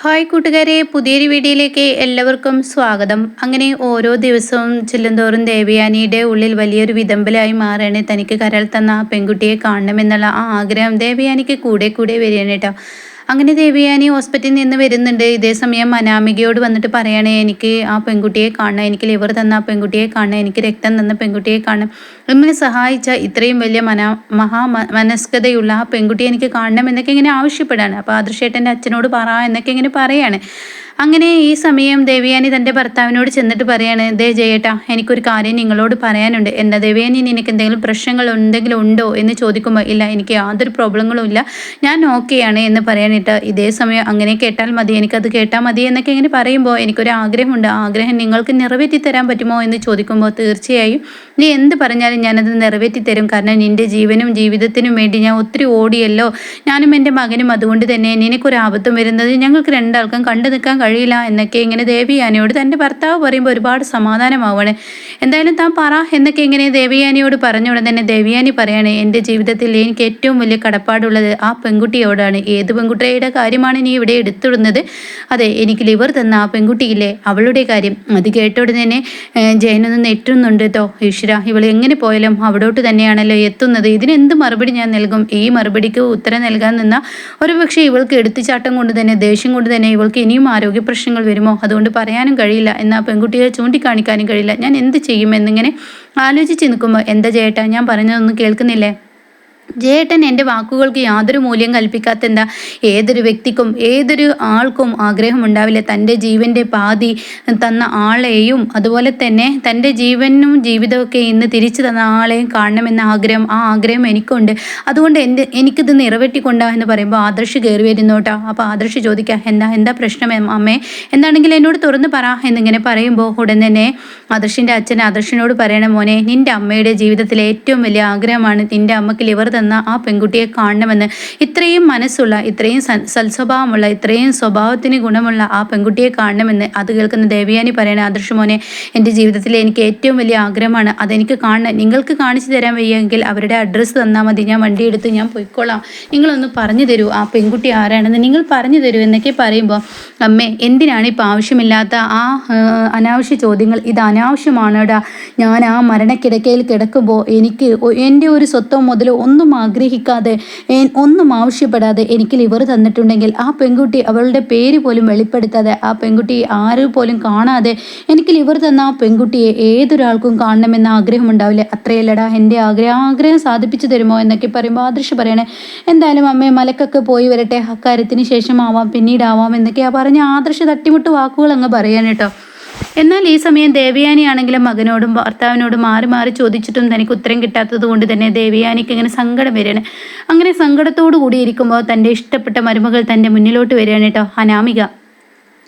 Hi കൂട്ടുകാരെ പുതിയൊരു വീഡിയോയിലേക്ക് എല്ലാവർക്കും സ്വാഗതം. അങ്ങനെ ഓരോ ദിവസവും ചെല്ലുന്തോറും ദേവയാനിയുടെ ഉള്ളിൽ വലിയൊരു വിതമ്പലായി മാറുകയാണ് തനിക്ക് കരൾ തന്ന പെൺകുട്ടിയെ കാണണമെന്നുള്ള ആ ആഗ്രഹം ദേവയാനിക്ക് കൂടെ കൂടെ വരികയാണ് കേട്ടോ. അങ്ങനെ ദേവിയാനി ഹോസ്പിറ്റലിൽ നിന്ന് വരുന്നുണ്ട്. ഇതേ സമയം അനാമികയോട് വന്നിട്ട് പറയണേ എനിക്ക് ആ പെൺകുട്ടിയെ കാണണം. എനിക്ക് ലിവർ തന്ന ആ പെൺകുട്ടിയെ കാണണം. എനിക്ക് രക്തം തന്ന പെൺകുട്ടിയെ കാണണം. എന്നെ സഹായിച്ച ഇത്രയും വലിയ മന മഹാ മനസ്കതയുള്ള ആ പെൺകുട്ടിയെ എനിക്ക് കാണണം എന്നൊക്കെ ഇങ്ങനെ ആവശ്യപ്പെടാണ്. അപ്പോൾ ആദർശേട്ടന്റെ അച്ഛനോട് പറ എന്നൊക്കെ ഇങ്ങനെ പറയാണ്. അങ്ങനെ ഈ സമയം ദേവിയാനി തന്റെ ഭർത്താവിനോട് ചെന്നിട്ട് പറയാണ് ദേ ജയേട്ടാ എനിക്കൊരു കാര്യം നിങ്ങളോട് പറയാനുണ്ട്. എന്താ ദേവിയാനി നിനക്ക് എന്തെങ്കിലും പ്രശ്നങ്ങൾ എന്തെങ്കിലും ഉണ്ടോ? എന്ന് ചോദിക്കുമ്പോൾ ഇല്ല എനിക്ക് യാതൊരു പ്രോബ്ലങ്ങളും ഇല്ല. ഞാൻ ഓക്കെയാണ് എന്ന് പറയാനിട്ട് ഇതേ സമയം അങ്ങനെ കേട്ടാൽ മതി എനിക്കത് കേട്ടാൽ മതി എന്നൊക്കെ ഇങ്ങനെ പറയുമ്പോൾ എനിക്കൊരു ആഗ്രഹമുണ്ട്. ആഗ്രഹം നിങ്ങൾക്ക് നിറവേറ്റി തരാൻ പറ്റുമോ എന്ന് ചോദിക്കുമ്പോൾ തീർച്ചയായും നീ എന്ത് പറഞ്ഞാലും ഞാനത് നിറവേറ്റി തരും. കാരണം നിന്റെ ജീവനും ജീവിതത്തിനും വേണ്ടി ഞാൻ ഒത്തിരി ഓടിയല്ലോ. ഞാനും എന്റെ മകനും അതുകൊണ്ട് തന്നെ നിനക്കൊരു ആപത്തും വരുന്നത് ഞങ്ങൾക്ക് രണ്ടാൾക്കും കണ്ടു നിൽക്കാൻ കഴിയില്ല എന്നൊക്കെ ഇങ്ങനെ ദേവിയാനിയോട് തന്റെ ഭർത്താവ് പറയുമ്പോൾ ഒരുപാട് സമാധാനമാവാണ് എന്തായാലും താൻ പറ എന്നൊക്കെ ഇങ്ങനെ ദേവിയാനിയോട് പറഞ്ഞ ഉടൻ തന്നെ ദേവിയാനി പറയാണ് എന്റെ ജീവിതത്തിൽ എനിക്ക് ഏറ്റവും വലിയ കടപ്പാടുള്ളത് ആ പെൺകുട്ടിയോടാണ്. ഏത് പെൺകുട്ടിയുടെ കാര്യമാണ് നീ ഇവിടെ എടുത്തിടുന്നത്? അതെ എനിക്ക് ലിവർ തന്ന ആ പെൺകുട്ടിയില്ലേ? അവളുടെ കാര്യം. അത് കേട്ട ഉടൻ തന്നെ ജയനൊന്ന് നെറ്റുന്നുണ്ട് കേട്ടോ ഈശ്വര ഇവൾ എങ്ങനെ പോയാലും അവിടോട്ട് തന്നെയാണല്ലോ എത്തുന്നത്. ഇതിനെന്ത് മറുപടി ഞാൻ നൽകും? ഈ മറുപടിക്ക് ഉത്തരം നൽകാൻ നിന്ന ഒരുപക്ഷെ ഇവൾക്ക് എടുത്തുചാട്ടം കൊണ്ട് തന്നെ ദേഷ്യം കൊണ്ട് തന്നെ ഇവൾക്ക് ഇനിയും ആരോഗ്യ പ്രശ്നങ്ങൾ വരുമോ? അതുകൊണ്ട് പറയാനും കഴിയില്ല. എന്നാൽ പെൺകുട്ടിയെ ചൂണ്ടിക്കാണിക്കാനും കഴിയില്ല. ഞാൻ എന്ത് ചെയ്യും എന്നിങ്ങനെ ആലോചിച്ച് നിൽക്കുമ്പോൾ എന്താ ചേട്ടാ ഞാൻ പറഞ്ഞതൊന്നും കേൾക്കുന്നില്ലേ? ജേട്ടൻ എന്റെ വാക്കുകൾക്ക് യാതൊരു മൂല്യം കൽപ്പിക്കാത്ത എന്താ? ഏതൊരു വ്യക്തിക്കും ഏതൊരു ആൾക്കും ആഗ്രഹം ഉണ്ടാവില്ല തന്റെ ജീവന്റെ പാതി തന്ന ആളെയും അതുപോലെ തന്നെ തന്റെ ജീവനും ജീവിതമൊക്കെ ഇന്ന് തിരിച്ചു തന്ന ആളെയും കാണണമെന്ന ആഗ്രഹം ആ ആഗ്രഹം എനിക്കുണ്ട്. അതുകൊണ്ട് എന്റെ എനിക്കിത് നിറവേറ്റിക്കൊണ്ടാ എന്ന് പറയുമ്പോൾ ആദർശ് കയറി വരുന്നോട്ടാ അപ്പോൾ ആദർശ് ചോദിക്കാം എന്താ എന്താ പ്രശ്നം അമ്മേ? എന്താണെങ്കിലും എന്നോട് തുറന്ന് പറ എന്നിങ്ങനെ പറയുമ്പോൾ ഉടൻ തന്നെ ആദർശിന്റെ അച്ഛൻ ആദർശിനോട് പറയണ മോനെ നിന്റെ അമ്മയുടെ ജീവിതത്തിലെ ഏറ്റവും വലിയ ആഗ്രഹമാണ് നിന്റെ അമ്മയ്ക്ക് ലിവർ ആ പെൺകുട്ടിയെ കാണണമെന്ന് ഇത്രയും മനസ്സുള്ള ഇത്രയും സൽസ്വഭാവമുള്ള ഇത്രയും സ്വഭാവത്തിന് ഗുണമുള്ള ആ പെൺകുട്ടിയെ കാണണമെന്ന് അത് കേൾക്കുന്ന ദേവിയാനി പറയണ ആദർശമോനെ എന്റെ ജീവിതത്തിലെ എനിക്ക് ഏറ്റവും വലിയ ആഗ്രഹമാണ്. അതെനിക്ക് കാണണം നിങ്ങൾക്ക് കാണിച്ചു തരാൻ വയ്യെങ്കിൽ അവരുടെ അഡ്രസ്സ് തന്നാൽ മതി. ഞാൻ വണ്ടി എടുത്ത് ഞാൻ പോയിക്കോളാം. നിങ്ങളൊന്ന് പറഞ്ഞു തരൂ ആ പെൺകുട്ടി ആരാണെന്ന്. നിങ്ങൾ പറഞ്ഞു തരൂ എന്നൊക്കെ പറയുമ്പോൾ അമ്മേ എന്തിനാണ് ഇപ്പോൾ ആവശ്യമില്ലാത്ത ആ അനാവശ്യ ചോദ്യങ്ങൾ? ഇത് അനാവശ്യമാണോടാ? ഞാൻ ആ മരണക്കിടക്കയിൽ കിടക്കുമ്പോൾ എനിക്ക് എന്റെ ഒരു സ്വത്തോ മുതലോ ഒന്നും ആഗ്രഹിക്കാതെ ഒന്നും ആവശ്യപ്പെടാതെ എനിക്ക് ലിവർ തന്നിട്ടുണ്ടെങ്കിൽ ആ പെൺകുട്ടി അവളുടെ പേര് പോലും വെളിപ്പെടുത്താതെ ആ പെൺകുട്ടി ആരും പോലും കാണാതെ എനിക്ക് ലിവർ തന്ന ആ പെൺകുട്ടിയെ ഏതൊരാൾക്കും കാണണമെന്ന ആഗ്രഹം ഉണ്ടാവില്ലേ. അത്രയല്ലടാ എന്റെ ആഗ്രഹം ആഗ്രഹം സാധിപ്പിച്ചു തരുമോ എന്നൊക്കെ പറയുമ്പോൾ ആദർശ് പറയണേ എന്തായാലും അമ്മയെ മലക്കൊക്കെ പോയി വരട്ടെ അക്കാര്യത്തിന് ശേഷമാവാം പിന്നീടാവാം എന്നൊക്കെയാ പറഞ്ഞ ആദർശ് തട്ടിമുട്ട് വാക്കുകൾ അങ്ങ് പറയാൻ എന്നാൽ ഈ സമയം ദേവയാനിയാണെങ്കിലും മകനോടും ഭർത്താവിനോടും മാറി മാറി ചോദിച്ചിട്ടും തനിക്ക് ഉത്തരം കിട്ടാത്തത് കൊണ്ട് തന്നെ ദേവയാനിക്ക് ഇങ്ങനെ സങ്കടം വരികയാണ്. അങ്ങനെ സങ്കടത്തോടു കൂടി ഇരിക്കുമ്പോൾ തന്റെ ഇഷ്ടപ്പെട്ട മരുമകൾ തന്റെ മുന്നിലോട്ട് വരികയാണ് കേട്ടോ അനാമിക.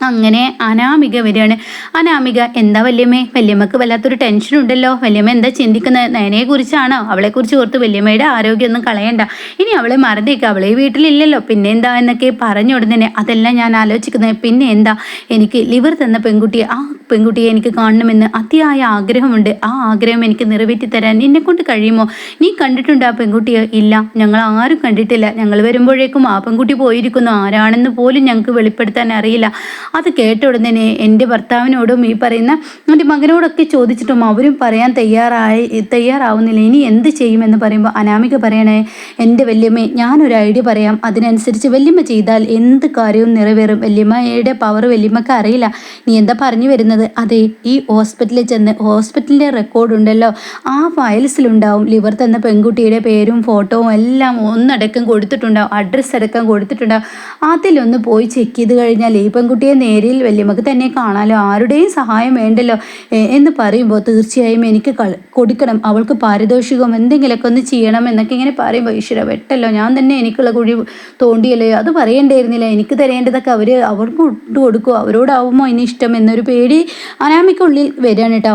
അങ്ങനെ അനാമിക വരികയാണ്. അനാമിക എന്താ വല്യമ്മേ? വല്യമ്മക്ക് വല്ലാത്തൊരു ടെൻഷൻ ഉണ്ടല്ലോ. വല്യമ്മ എന്താ ചിന്തിക്കുന്നത് നയനയെ കുറിച്ചാണോ അവളെക്കുറിച്ച് ഓർത്ത് വല്യമ്മയുടെ ആരോഗ്യമൊന്നും കളയണ്ട. ഇനി അവളെ മറന്നേക്കുക അവളെ വീട്ടിലില്ലല്ലോ. പിന്നെ എന്താ എന്നൊക്കെ പറഞ്ഞു ഉടനെ അതെല്ലാം ഞാൻ ആലോചിക്കുന്നത്. പിന്നെ എന്താ? എനിക്ക് ലിവർ തന്ന പെൺകുട്ടിയെ ആ പെൺകുട്ടിയെ എനിക്ക് കാണണമെന്ന് അതിയായ ആഗ്രഹമുണ്ട്. ആ ആഗ്രഹം എനിക്ക് നിറവേറ്റി തരാൻ എന്നെ കൊണ്ട് കഴിയുമോ? നീ കണ്ടിട്ടുണ്ട് ആ പെൺകുട്ടിയെ? ഇല്ല. ഞങ്ങൾ ആരും കണ്ടിട്ടില്ല. ഞങ്ങൾ വരുമ്പോഴേക്കും ആ പെൺകുട്ടി പോയിരിക്കുന്നു. ആരാണെന്ന് പോലും ഞങ്ങൾക്ക് വെളിപ്പെടുത്താൻ അറിയില്ല. അത് കേട്ട ഉടനെ എന്റെ ഭർത്താവിനോടും ഈ പറയുന്ന എന്റെ മകനോടൊക്കെ ചോദിച്ചിട്ടും അവരും പറയാൻ തയ്യാറായി തയ്യാറാവുന്നില്ല. ഇനി എന്ത് ചെയ്യുമെന്ന് പറയുമ്പോൾ അനാമിക പറയണേ എന്റെ വല്യമ്മ ഞാനൊരു ഐഡിയ പറയാം. അതിനനുസരിച്ച് വല്യമ്മ ചെയ്താൽ എന്ത് കാര്യവും നിറവേറും. വല്യമ്മയുടെ പവർ വല്യമ്മക്ക് അറിയില്ല. നീ എന്താ പറഞ്ഞു വരുന്നത്? അതെ ഈ ഹോസ്പിറ്റലിൽ ചെന്ന് ഹോസ്പിറ്റലിന്റെ റെക്കോർഡ് ഉണ്ടല്ലോ ആ ഫയൽസിലുണ്ടാവും. ലിവർ തന്ന പെൺകുട്ടിയുടെ പേരും ഫോട്ടോവും എല്ലാം ഒന്നടക്കം കൊടുത്തിട്ടുണ്ടാവും. അഡ്രസ്സ് അടക്കം കൊടുത്തിട്ടുണ്ടാവും. അതിലൊന്ന് പോയി ചെക്ക് ചെയ്ത് കഴിഞ്ഞാൽ ഈ പെൺകുട്ടിയെ നേരിൽ വല്യമ്മക്ക് തന്നെ കാണാലോ? ആരുടെയും സഹായം വേണ്ടല്ലോ? എന്ന് പറയുമ്പോൾ തീർച്ചയായും എനിക്ക് കൊടുക്കണം. അവൾക്ക് പാരിതോഷികം എന്തെങ്കിലുമൊക്കെ ഒന്ന് ചെയ്യണം എന്നൊക്കെ ഇങ്ങനെ പറയുമ്പോൾ ഈശ്വര വെട്ടല്ലോ. ഞാൻ തന്നെ എനിക്കുള്ള കുഴി തോണ്ടിയല്ലോ? അത് പറയേണ്ടായിരുന്നില്ല. എനിക്ക് തരേണ്ടതൊക്കെ അവർ അവർക്ക് ഇട്ട് കൊടുക്കുമോ അവരോടാവുമോ ഇനി ഇഷ്ടം? എന്നൊരു പേടി അനാമിക്കുള്ളിൽ വരികയാണ് കേട്ടോ.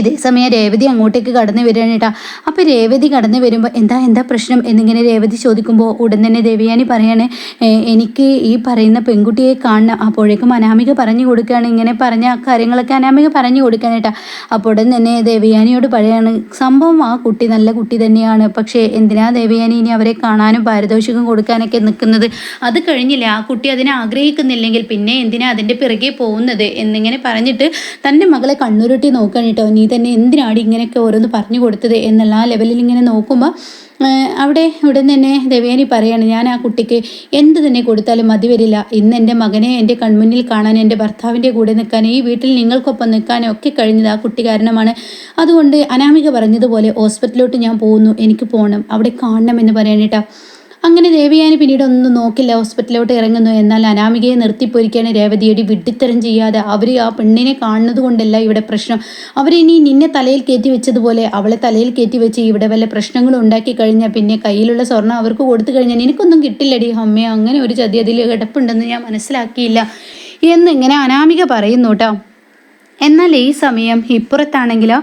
ഇതേ സമയം രേവതി അങ്ങോട്ടേക്ക് കടന്നു വരികയാണ് കേട്ടോ. അപ്പോൾ രേവതി കടന്നു വരുമ്പോൾ എന്താ എന്താ പ്രശ്നം? എന്നിങ്ങനെ രേവതി ചോദിക്കുമ്പോൾ ഉടൻ തന്നെ ദേവയാനി പറയാണ് എനിക്ക് ഈ പറയുന്ന പെൺകുട്ടിയെ കാണണം. അപ്പോഴേക്കും അനാമിക പറഞ്ഞു കൊടുക്കുകയാണ്. ഇങ്ങനെ പറഞ്ഞ കാര്യങ്ങളൊക്കെ അനാമിക പറഞ്ഞു കൊടുക്കാൻ കേട്ടോ. അപ്പോൾ ഉടൻ തന്നെ ദേവിയാനിയോട് പറയാണ് സംഭവം ആ കുട്ടി നല്ല കുട്ടി തന്നെയാണ്. പക്ഷേ എന്തിനാ ദേവിയാനി ഇനി അവരെ കാണാനും പാരിതോഷികം കൊടുക്കാനൊക്കെ നിൽക്കുന്നത്? അത് കഴിഞ്ഞില്ല. ആ കുട്ടി അതിനെ ആഗ്രഹിക്കുന്നില്ലെങ്കിൽ പിന്നെ എന്തിനാ അതിന്റെ പിറകെ പോകുന്നത്? എന്നിങ്ങനെ പറഞ്ഞിട്ട് തന്റെ മകളെ കണ്ണുരുട്ടി നോക്കാൻ കേട്ടോ. നീ തന്നെ എന്തിനാണ് ഇങ്ങനെയൊക്കെ ഓരോന്ന് പറഞ്ഞു കൊടുത്തത് എന്നുള്ള ആ ലെവലിൽ ഇങ്ങനെ നോക്കുമ്പോൾ അവിടെ ഉടൻ തന്നെ ദേവേനി പറയാണ് ഞാൻ ആ കുട്ടിക്ക് എന്ത് തന്നെ കൊടുത്താലും മതി വരില്ല. ഇന്ന് എന്റെ മകനെ എന്റെ കൺമുന്നിൽ കാണാൻ എന്റെ ഭർത്താവിന്റെ കൂടെ നിൽക്കാൻ ഈ വീട്ടിൽ നിങ്ങൾക്കൊപ്പം നിൽക്കാനും ഒക്കെ കഴിഞ്ഞത് ആ കുട്ടി കാരണമാണ്. അതുകൊണ്ട് അനാമിക പറഞ്ഞതുപോലെ ഹോസ്പിറ്റലിലോട്ട് ഞാൻ പോകുന്നു. എനിക്ക് പോകണം അവിടെ കാണണം എന്ന് പറയാനേട്ടാ അങ്ങനെ ദേവയാനി പിന്നീട് ഒന്നും നോക്കില്ല. ഹോസ്പിറ്റലിലോട്ട് ഇറങ്ങുന്നു. എന്നാൽ അനാമികയെ നിർത്തിപ്പോയിരിക്കുകയാണ് രേവതിയടി വിട്ടിത്തരം ചെയ്യാതെ അവർ ആ പെണ്ണിനെ കാണുന്നത് കൊണ്ടല്ല ഇവിടെ പ്രശ്നം. അവരിനി നിന്നെ തലയിൽ കയറ്റി വെച്ചതുപോലെ അവളെ തലയിൽ കയറ്റി വെച്ച് ഇവിടെ വല്ല പ്രശ്നങ്ങളും ഉണ്ടാക്കി കഴിഞ്ഞാൽ പിന്നെ കയ്യിലുള്ള സ്വർണം അവർക്ക് കൊടുത്തു കഴിഞ്ഞാൽ എനിക്കൊന്നും കിട്ടില്ലടി അമ്മ. അങ്ങനെ ഒരു ചതി അതിൽ കിടപ്പുണ്ടെന്ന് ഞാൻ മനസ്സിലാക്കിയില്ല. എന്നിങ്ങനെ അനാമിക പറയുന്നു കേട്ടോ. എന്നാൽ ഈ സമയം ഇപ്പുറത്താണെങ്കിലോ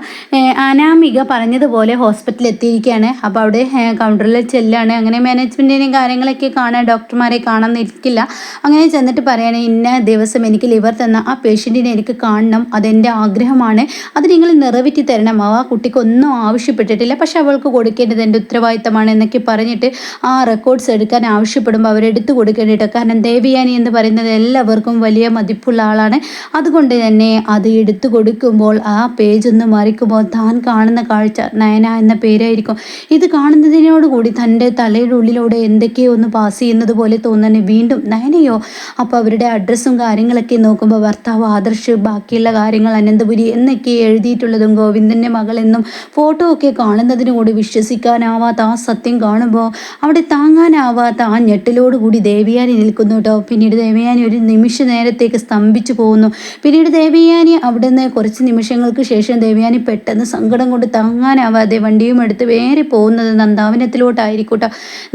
അനാമിക പറഞ്ഞതുപോലെ ഹോസ്പിറ്റലിൽ എത്തിയിരിക്കുകയാണ്. അപ്പോൾ അവിടെ കൗണ്ടറിൽ ചെല്ലാണ്. അങ്ങനെ മാനേജ്മെന്റിനെയും കാര്യങ്ങളൊക്കെ കാണാൻ ഡോക്ടർമാരെ കാണാൻ നിൽക്കില്ല അങ്ങനെ ചെന്നിട്ട് പറയാണ് ഇന്ന ദിവസം എനിക്ക് ലിവർ തന്ന ആ പേഷ്യന്റിനെ എനിക്ക് കാണണം. അതെന്റെ ആഗ്രഹമാണ്. അത് നിങ്ങൾ നിറവേറ്റി തരണം. ആ കുട്ടിക്കൊന്നും ആവശ്യപ്പെട്ടിട്ടില്ല. പക്ഷെ അവൾക്ക് കൊടുക്കേണ്ടത് എന്റെ ഉത്തരവാദിത്തമാണ് എന്നൊക്കെ പറഞ്ഞിട്ട് ആ റെക്കോർഡ്സ് എടുക്കാൻ ആവശ്യപ്പെടുമ്പോൾ അവരെടുത്ത് കൊടുക്കേണ്ടിട്ട് കാരണം ദേവിയാനി എന്ന് പറയുന്നത് എല്ലാവർക്കും വലിയ മതിപ്പുള്ള ആളാണ്. അതുകൊണ്ട് തന്നെ അത് എടുത്തു കൊടുക്കുമ്പോൾ ആ പേജ് ഒന്ന് മറിക്കുമ്പോൾ താൻ കാണുന്ന കാഴ്ച നയന എന്ന പേരായിരിക്കും. ഇത് കാണുന്നതിനോടുകൂടി തന്റെ തലയുടെ ഉള്ളിലൂടെ എന്തൊക്കെയോ ഒന്ന് പാസ് ചെയ്യുന്നത് പോലെ തോന്നുന്നു. വീണ്ടും നയനയോ? അപ്പോൾ അവരുടെ അഡ്രസ്സും കാര്യങ്ങളൊക്കെ നോക്കുമ്പോൾ ഭർത്താവ് ആദർശ് ബാക്കിയുള്ള കാര്യങ്ങൾ അനന്തപുരി എന്നൊക്കെ എഴുതിയിട്ടുള്ളതും ഗോവിന്ദന്റെ മകളെന്നും ഫോട്ടോ ഒക്കെ കാണുന്നതിനോട് വിശ്വസിക്കാനാവാത്ത ആ സത്യം കാണുമ്പോൾ അവിടെ താങ്ങാനാവാത്ത ആ ഞെട്ടിലോടുകൂടി ദേവിയാനി നിൽക്കുന്നു കേട്ടോ. പിന്നീട് ദേവയാനി ഒരു നിമിഷ നേരത്തേക്ക് സ്തംഭിച്ചു പോകുന്നു. പിന്നീട് ദേവിയാനി അവിടുന്ന് കുറച്ച് നിമിഷങ്ങൾക്ക് ശേഷം ദേവയാനി പെട്ടെന്ന് സങ്കടം കൊണ്ട് താങ്ങാനാവാതെ വണ്ടിയും എടുത്ത് വേറെ പോകുന്നത് നന്ദാവനത്തിലോട്ടായിരിക്കൂട്ട.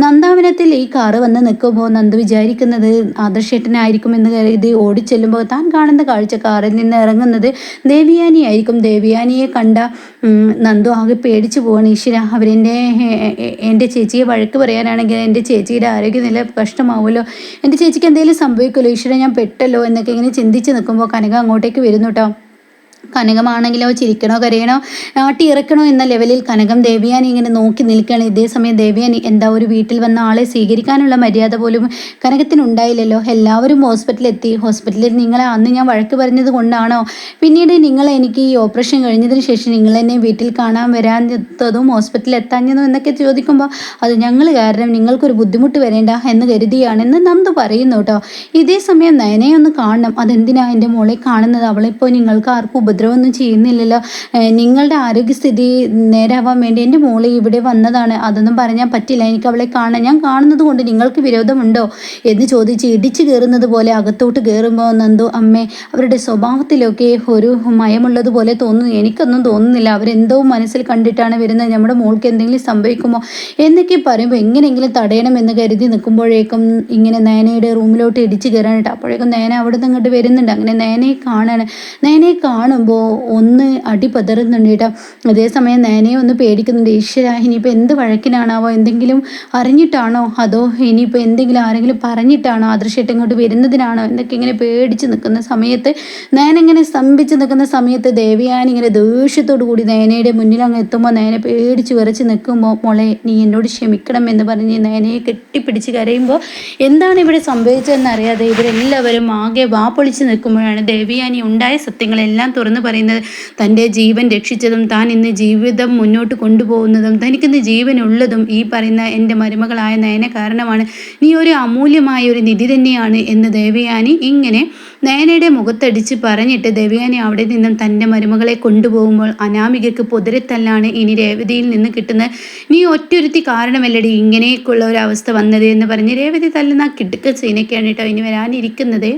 നന്ദാവനത്തിൽ ഈ കാറ് വന്ന് നിൽക്കുമ്പോൾ നന്ദ് വിചാരിക്കുന്നത് ആദർശേട്ടനായിരിക്കുമെന്ന് കരുതി ഓടിച്ചെല്ലുമ്പോൾ താൻ കാണുന്ന കാഴ്ച കാറിൽ നിന്ന് ഇറങ്ങുന്നത് ദേവിയാനി ആയിരിക്കും ദേവിയാനിയെ കണ്ട നന്ദു ആകെ പേടിച്ചു പോവാണ്. ഈശ്വര അവരെന്റെ എന്റെ ചേച്ചിയെ വഴക്ക് പറയാനാണെങ്കിൽ എന്റെ ചേച്ചിയുടെ ആരോഗ്യനില കഷ്ടമാവുമല്ലോ എന്റെ ചേച്ചിക്ക് എന്തെങ്കിലും സംഭവിക്കുമല്ലോ? ഈശ്വര ഞാൻ പെട്ടല്ലോ എന്നൊക്കെ ഇങ്ങനെ ചിന്തിച്ച് നിൽക്കുമ്പോൾ കനക അങ്ങോട്ടേക്ക് വരുന്നു കേട്ടോ കനകമാണെങ്കിലോ ചിരിക്കണോ കരയണോ ആട്ടി ഇറക്കണോ എന്ന ലെവലിൽ കനകം ദേവിയാനി ഇങ്ങനെ നോക്കി നിൽക്കുകയാണ്. ഇതേ സമയം ദേവിയാനി എന്താ ഒരു വീട്ടിൽ വന്ന ആളെ സ്വീകരിക്കാനുള്ള മര്യാദ പോലും കനകത്തിനുണ്ടായില്ലല്ലോ. എല്ലാവരും ഹോസ്പിറ്റലിലെത്തി. ഹോസ്പിറ്റലിൽ നിങ്ങളെ അന്ന് ഞാൻ വഴക്ക് പറഞ്ഞത് കൊണ്ടാണോ? പിന്നീട് നിങ്ങൾ എനിക്ക് ഈ ഓപ്പറേഷൻ കഴിഞ്ഞതിന് ശേഷം നിങ്ങൾ എന്നെ വീട്ടിൽ കാണാൻ വരാത്തതും ഹോസ്പിറ്റലിൽ എത്താഞ്ഞതും എന്നൊക്കെ ചോദിക്കുമ്പോൾ അത് ഞങ്ങൾ കാരണം നിങ്ങൾക്കൊരു ബുദ്ധിമുട്ട് വരേണ്ട എന്ന് കരുതിയാണെന്ന് നന്ദു പറയുന്നു കേട്ടോ. ഇതേ സമയം നയനെ ഒന്ന് കാണണം. അതെന്തിനാ എന്റെ മോളെ കാണുന്നത്? അവളിപ്പോൾ നിങ്ങൾക്ക് ആർക്കും ഉപദ്രവമൊന്നും ചെയ്യുന്നില്ലല്ലോ. നിങ്ങളുടെ ആരോഗ്യസ്ഥിതി നേരാവാൻ വേണ്ടി എന്റെ മോളെ ഇവിടെ വന്നതാണ്. അതൊന്നും പറഞ്ഞാൽ പറ്റില്ല. എനിക്ക് അവളെ കാണാൻ ഞാൻ കാണുന്നത് കൊണ്ട് നിങ്ങൾക്ക് വിരോധമുണ്ടോ? എന്ന് ചോദിച്ച് ഇടിച്ചു കയറുന്നത് പോലെ അകത്തോട്ട് കയറുമ്പോൾ നന്ദു അമ്മേ അവരുടെ സ്വഭാവത്തിലൊക്കെ ഒരു മയമുള്ളതുപോലെ തോന്നുന്നു. എനിക്കൊന്നും തോന്നുന്നില്ല. അവരെന്തോ മനസ്സിൽ കണ്ടിട്ടാണ് വരുന്നത്. നമ്മുടെ മോൾക്ക് എന്തെങ്കിലും സംഭവിക്കുമോ എന്നൊക്കെ പറയുമ്പോൾ എങ്ങനെയെങ്കിലും തടയണമെന്ന് കരുതി നിൽക്കുമ്പോഴേക്കും ഇങ്ങനെ നയനയുടെ റൂമിലോട്ട് ഇടിച്ചു കയറാനിട്ട് അപ്പോഴേക്കും നയന അവിടെ നിന്ന് ഇങ്ങോട്ട് വരുന്നുണ്ട്. അങ്ങനെ നയനയെ കാണാൻ നയനയെ കാണുമ്പോൾ പറയുമ്പോൾ ഒന്ന് അടി പതറുന്നുണ്ട് കേട്ടോ അതേസമയം നേനയെ ഒന്ന് പേടിക്കുന്നുണ്ട്. ഈശ്വര ഇനിയിപ്പോൾ എന്ത് വഴക്കിനാണാവോ? എന്തെങ്കിലും അറിഞ്ഞിട്ടാണോ? അതോ ഇനിയിപ്പോൾ എന്തെങ്കിലും ആരെങ്കിലും പറഞ്ഞിട്ടാണോ ആദർശമായിട്ട് ഇങ്ങോട്ട് വരുന്നതിനാണോ? എന്നൊക്കെ ഇങ്ങനെ പേടിച്ച് നിൽക്കുന്ന സമയത്ത് നേനെങ്ങനെ സ്തംഭിച്ച് നിൽക്കുന്ന സമയത്ത് ദേവിയാൻ ഇങ്ങനെ ദേഷ്യത്തോടു കൂടി നേനയുടെ മുന്നിൽ അങ്ങ് എത്തുമ്പോൾ നേനെ പേടിച്ച് വിറച്ച് നിൽക്കുമ്പോൾ മോളെ നീ എന്നോട് ക്ഷമിക്കണം എന്ന് പറഞ്ഞ് നേനയെ കെട്ടിപ്പിടിച്ച് കരയുമ്പോൾ എന്താണ് ഇവിടെ സംഭവിച്ചതെന്ന് അറിയാതെ ഇവരെല്ലാവരും ആകെ വാ പൊളിച്ച് നിൽക്കുമ്പോഴാണ് ദേവിയാനി ഉണ്ടായ സത്യങ്ങളെല്ലാം തുറന്ന് എന്ന് പറയുന്നത് തന്റെ ജീവൻ രക്ഷിച്ചതും താൻ ഇന്ന് ജീവിതം മുന്നോട്ട് കൊണ്ടുപോകുന്നതും തനിക്കിന്ന് ജീവനുള്ളതും ഈ പറയുന്ന എന്റെ മരുമകളായ നയന കാരണമാണ്. നീ ഒരു അമൂല്യമായ ഒരു നിധി തന്നെയാണ് എന്ന് ദേവയാനി ഇങ്ങനെ നയനയുടെ മുഖത്തടിച്ച് പറഞ്ഞിട്ട് ദേവയാനി അവിടെ നിന്നും തന്റെ മരുമകളെ കൊണ്ടുപോകുമ്പോൾ അനാമികയ്ക്ക് പൊതിരത്തല്ലാണ് ഇനി രേവതിയിൽ നിന്ന് കിട്ടുന്ന നീ ഒറ്റൊരുത്തി കാരണമല്ലടി ഇങ്ങനെയൊക്കെയുള്ള ഒരു അവസ്ഥ വന്നത് എന്ന് പറഞ്ഞ് രേവതി തല്ലുന്ന കിടുക്ക സീനൊക്കെയാണ് കേട്ടോ ഇനി വരാനിരിക്കുന്നത്.